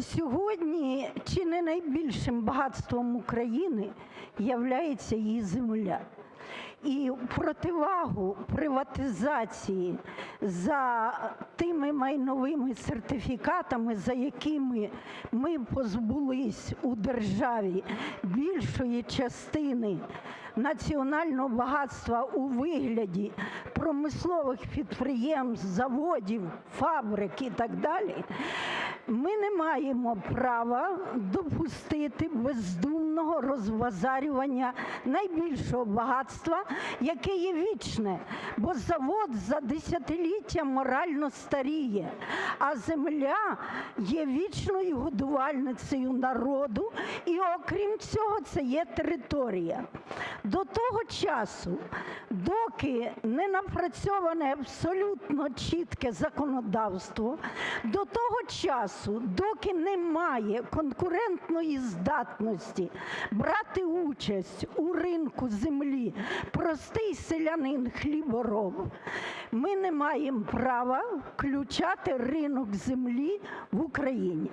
Сьогодні чи не найбільшим багатством України являється її земля. І противагу приватизації за тими майновими сертифікатами, за якими ми позбулись у державі більшої частини національного багатства у вигляді промислових підприємств, заводів, фабрик і так далі, ми не маємо права допустити бездумного розбазарювання найбільшого багатства, яке є вічне, бо завод за десятиліття морально старіє, а земля є вічною годувальницею народу, і окрім цього, це є територія. До того часу, доки не напрацьоване абсолютно чітке законодавство, до того часу, доки немає конкурентної здатності брати участь у ринку землі простий селянин-хлібороб, ми не маємо права включати ринок землі в Україні.